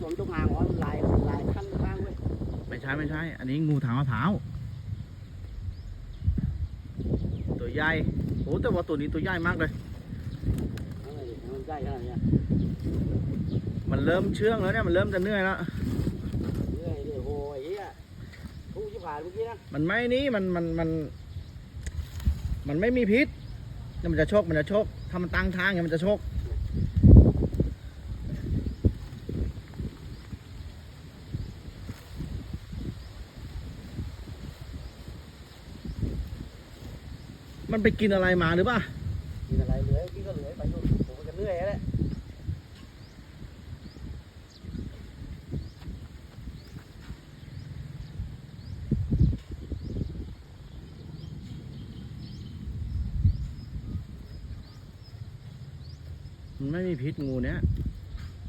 สมจงอางอ๋อลายลายขั้นข้างเว้ยไม่ใช่ไม่ใช่ อันนี้งูทางมะพร้าวตัวใหญ่โอ้แต่ว่าตัวนี้ตัวใหญ่มากเลยนั่นเลยมันใกล้ขนาดเนี้ยมันเริ่มเชื่องแล้วเนี่ยมันเริ่มจะเหนื่อยแล้วเรื่อยเรื่อยโอ้ยเฮียผู้ที่ผ่านเมื่อกี้นะมันไม่นี่มันมันมัน มันไม่มีพิษเนี่ยมันจะชกมันจะชกถ้ามันตั้งทางเนี่ยมันจะชก มันไปกินอะไรมาหรือเปล่ากินอะไรเหลือกินก็เหลือไปนู่นผมก็จะเหนื่อยแล้วแหละมันไม่มีพิษงูเนี้ยเ